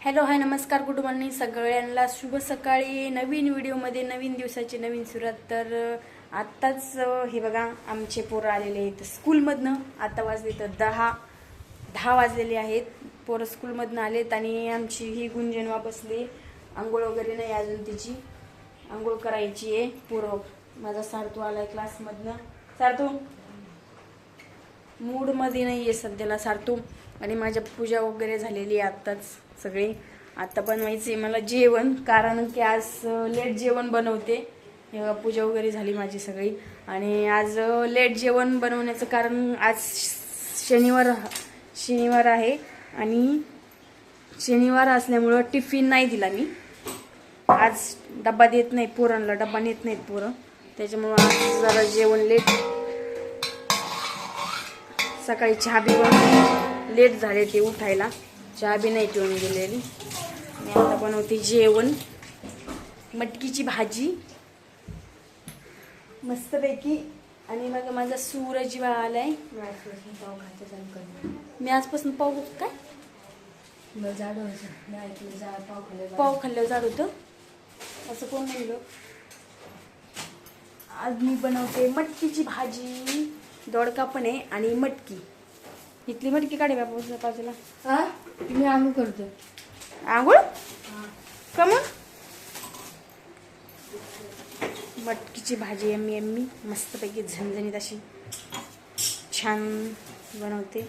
Hello hi नमस्कार good morning सगळ्यांना. शुभ सकाळी. नवीन व्हिडिओमध्ये नवीन दिवसाची नवीन सुरुवात. तर आत्ताच हे बघा आमचे पोरं आलेले आहेत स्कूलमधनं. आता वाजले तर दहा दहा वाजलेले आहेत. पोरं स्कूलमधनं आलेत आणि आमची ही गुंजनवा बसली आंघोळ वगैरे नाही अजून तिची. आंघोळ करायची आहे. पोरं माझा सारतू आहे क्लासमधनं. सारतू मूडमध्ये नाही आहे सध्याला सारतू आणि माझ्या पूजा वगैरे झालेली आहे आत्ताच. सगळी. आता बनवायचे मला जेवण कारण की आज लेट जेवण बनवते. पूजा वगैरे झाली माझी सगळी. आणि आज लेट जेवण बनवण्याचं कारण आज शनिवार शनिवार आहे. आणि शनिवार असल्यामुळं टिफिन नाही दिला मी. आज डब्बा देत नाही पोरांना डब्बा नेत नाहीत पोरं. त्याच्यामुळं आज जरा जेवण लेट. सकाळी चहा बिवण लेट झाले ते उठायला. चहा बी नाही ठेवून गेलेली. मी आता बनवते जेवण. मटकीची भाजी. मस्तपैकी. आणि मग माझा सूरज आलाय. मी आजपासून पाव काय? पाव खाल्लं जात होतं. असं कोण म्हणलं? आज मी बनवते मटकीची भाजी. दोडका पण आहे आणि मटकी. इथली मटकी काढे बाबा बाजूला हा मी आंघोळ करतो. आंघोळ? का मग? मटकीची भाजी एम्मी एम्मी मस्तपैकी झणझणीत अशी छान बनवते.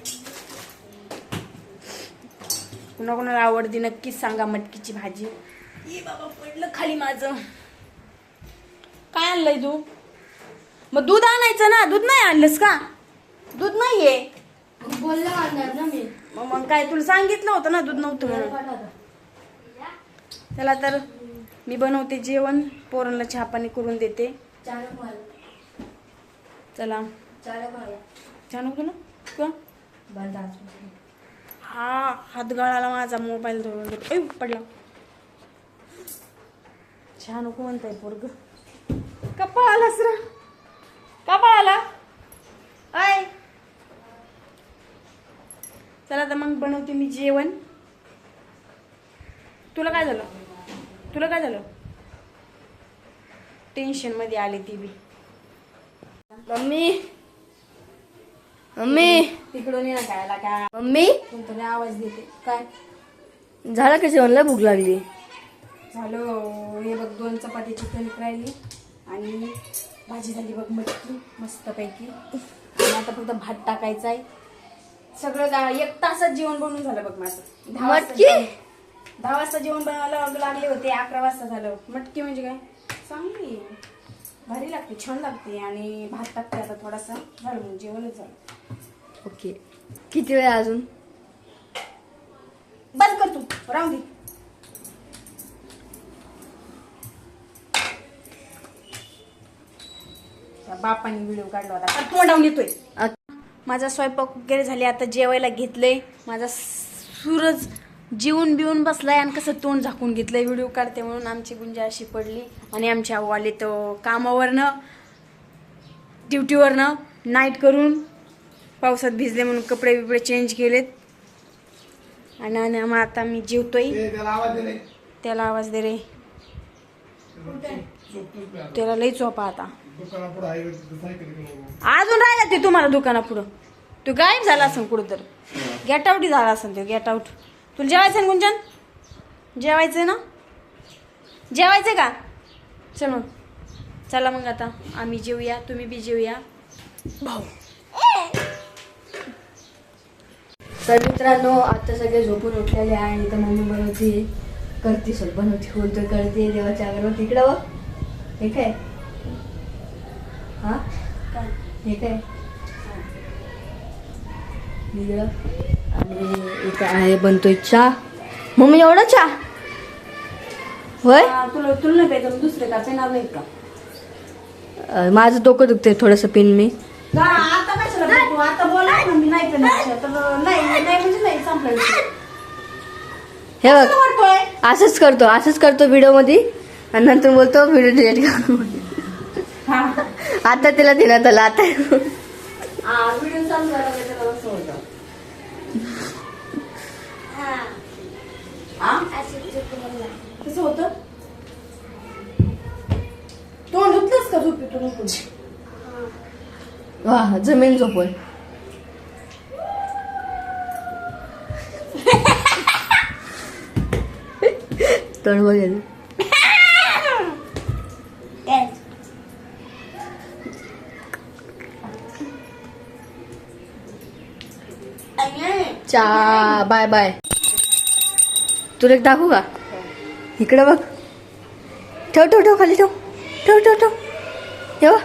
कुणा कोणाला आवडते नक्कीच सांगा मटकीची भाजी. ये बाबा पडलं खाली माझं. काय आणलंय तू? मग दूध आणायचं ना? दूध नाही आणलंस का? दूध नाहीये. बोलला आणणार ना मी. मग मग काय तुला सांगितलं होतं ना दूध नव्हतं म्हणून. त्याला तर मी बनवते जेवण पोरांना चहा पाणी करून देते. चला छान होतं ना? का? हा हात गळाला माझा मोबाईल धरून ऐ पडला. छान नको म्हणताय पोरग. का पळालास रा. का पळाला ऐ चला तर मग बनवते मी जेवण. तुला काय झालं? तुला काय झालं? टेन्शनमध्ये आले ती बी. मम्मी. मम्मी. तिकडून ये ना खायला काय मम्मी. कोणतरी आवाज देते. काय? झालं का जेवण लय भूक लागली. झालं. हे बघ दोन चपातीची कणिक राहिली आणि भाजी झाली बघ मटकी मस्तपैकी. आणि आता फक्त भात टाकायचा आहे. सगळं दा- एक तासात जेवण बनवून झालं बघ माझं. दहा वाजता मटकी? जेवण- दहा वाजता जेवण बनवायला लागले होते अकरा वाजता झालं. मटकी म्हणजे काय? चांगली आहे. भारी लागते छान लागते आणि भात टाकते आता थोडासा. झालं मग जेवणच झालं. ओके. किती वेळ अजून? बंद कर तू. राहू दे. त्या बापाने व्हिडिओ काढला होता. का तोंडावून येतोय. माझा स्वयंपाक वगैरे झाले आता जेवायला घेतलंय. माझा सूरज जेवून बिवून बसलाय आणि कसं तोंड झाकून घेतलंय. व्हिडिओ काढते म्हणून आमची गुंजा अशी पडली. आणि आमच्या आले तो कामावरनं ड्युटीवरनं नाईट करून पावसात भिजले म्हणून कपडे बिपडे चेंज केलेत. आणि आणि मग आता मी जेवतोय. त्याला आवाज दे रे. त्याला लई चोपा आता. अजून राहिला ते तुम्हाला दुकानापुढं. तू गायब झाला असेल कुठं तर गेट आउट झाला असेल ते गेट आउट तुला जेवायचं आहे ना गुंजन? जेवायचंय ना? जेवायचंय का? चल मग. चला मग आता आम्ही जेवूया तुम्ही बी जेवूया भाऊ. तर मित्रांनो आता सगळे झोपून उठलेले आहे आणि तर मम्मी बनवते करते सर बनवते बोलतो करते देवाच्या अगरवर तिकडं बघ. हे काय हा? हे. काय निळं. आणि इथं आहे बनतोय चहा. मम्मी एवढा चहा? होय? तुला तुला नाही पाहिजे दुसरे का? का माझं डोकं दुखतंय थोडंसं पिन मी. का आता कशाला बोलतो? आता बोला ना मी नाही पेणार तर नाही नाही म्हणजे नाही संपला विषय. हे बघ असंच करतो असंच करतो व्हिडिओमध्ये. आणि नंतर बोलतो व्हिडिओ डिलीट कर हा. आता तिला देण्यात आला आता हा हा. कसं होतं? तोंड धुतलंस का झोपेतून उठून? वा जमीन झोपून. तोंड बघेल. चा बाय बाय. तुला एक दाखवू का? इकडे बघ. ठेव ठेव ठेव खाली ठेव. ठेव ठेव ठेव. ठेव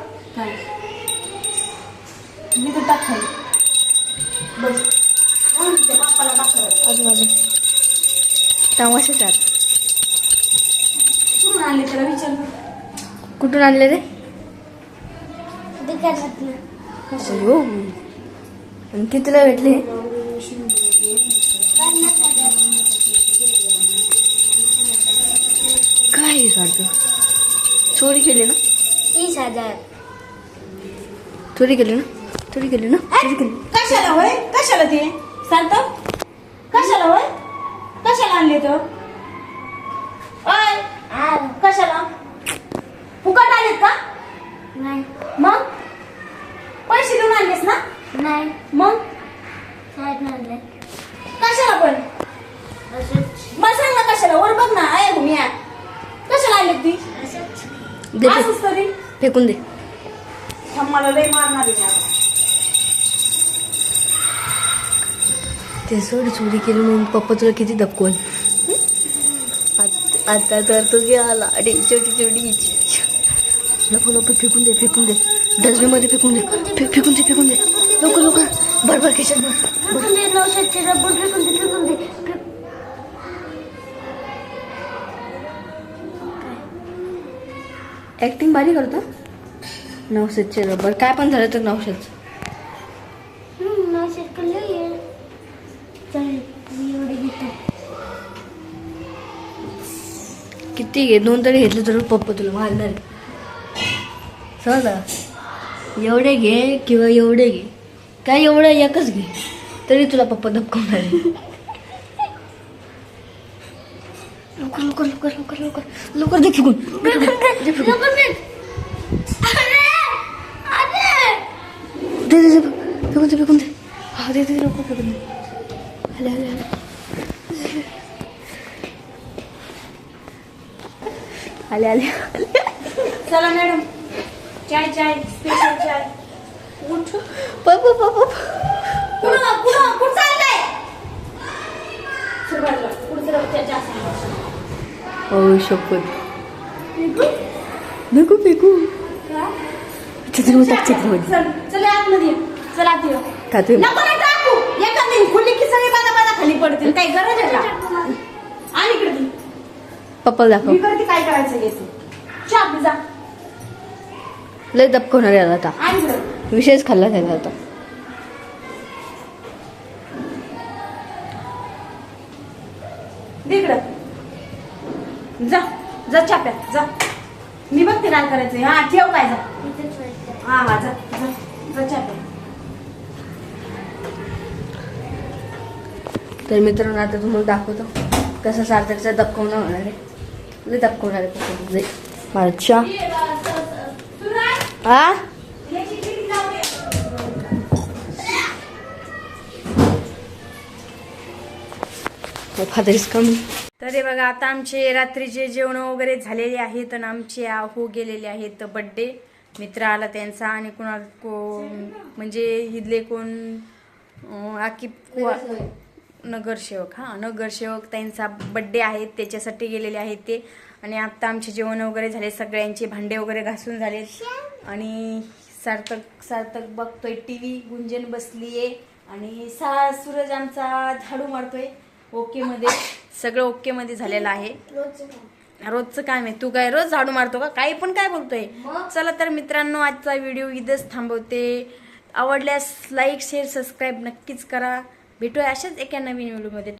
कुठून आणले रे? कितीला भेटले? काय सारखं? चोरी केली ना? तीस हजार. चोरी केली ना? चोरी केली ना? चोरी केली. कशाला होय? कशाला ते? सांगत कशाला होय? कशाला आणले तो? ओय कशाला? फुकट आलेत का? नाही. मग? पैसे देऊन आणलेस ना? नाही. मग? शाळेत आणले. कशाला मला सांग ना कशाला? वर बघ ना. आहे भूमिया कशाला ती दे फे- असंच तरी फेकून दे. थांब, मला लय मारणार आहे मी आता. ते सोड चोरी केली म्हणून पप्पा तुला किती दपकवल आत- आता तर तू गेला. अरे छोटी छोटी नको नको फेकून दे फेकून दे. डस्टबिनमध्ये फेकून दे. फे- फेकून दे फेकून दे. लवकर लवकर. खिशात भर फेकून दे रबर फेकून दे फेकून दे. ऍक्टिंग भारी करतो. नवशेचे रबर. काय पण झालं तर घेतो. किती घे? दोन तरी घेतले तर पप्पा तुला मारणार. समजा एवढे घे किंवा एवढे घे. काय एवढं एकच घे. तरी तुला पप्पा धपकवणार आहे. लवकर लवकर लवकर लवकर लवकर लवकर दे फेकून दे फेकून. लवकर फेक. अरे अरे दे दे दे फेकून दे फेकून दे हा दे दे लवकर फेकून दे आले आले आले आले आले आले चला मॅडम चाय चाय स्पेशल चाय उठ पप्पा पप्पा कुठं कुठं कुठं चाललंय सुरुवातीला पुढचं रस्त्यात जास्त हो शपथ नको फेकू चित्रमध्ये टाक चित्रमध्ये चल चल आतमध्ये ये. चल आत ये. टाकते नको ना टाकू एखादी खुली की सगळी बादा बादा खाली पडतील. काही गरज आहे आणि इकडे. पप्पाला दाखव. काय करायचं लय दपकवणार याला आता. विषयच खाल्ला त्याला आता. जा जा चाप्यात जा. मी बघते काय करायचं हा ठेव काय जा. हा हा जा जा जा तर मित्रांनो आता तुम्हाला दाखवतो कसं सार्थकचा दपकवणं होणार आहे. लय दपकवणार आहे पप्पा अच्छा. हा फादर कमी तर हे बघा आता आमचे रात्रीचे जेवण वगैरे झालेले आहेत आणि आमचे हो गेलेले आहेत. बड्डे मित्र आला त्यांचा आणि कोणा को म्हणजे हिदले कोण अं, आकी नगरसेवक हा नगरसेवक त्यांचा बड्डे आहे त्याच्यासाठी गेलेले आहेत ते. आणि आत्ता आमचे जेवण वगैरे झाले सगळ्यांचे भांडे वगैरे घासून झाले. आणि सार्थक सार्थक बघतोय टी व्ही गुंजन बसली आहे आणि सा सूरज आमचा झाडू मारतोय. ओके मध्ये सगळं ओके मध्ये झालेलं आहे. रोजचं काम. आहे. तू काय रोज झाडू मारतो का? काही पण काय बोलतोय. चला तर मित्रांनो आजचा व्हिडिओ इथंच थांबवते. आवडल्यास लाईक शेअर सबस्क्राईब नक्कीच करा. भेटूया अशाच एका नवीन व्हिडिओमध्ये.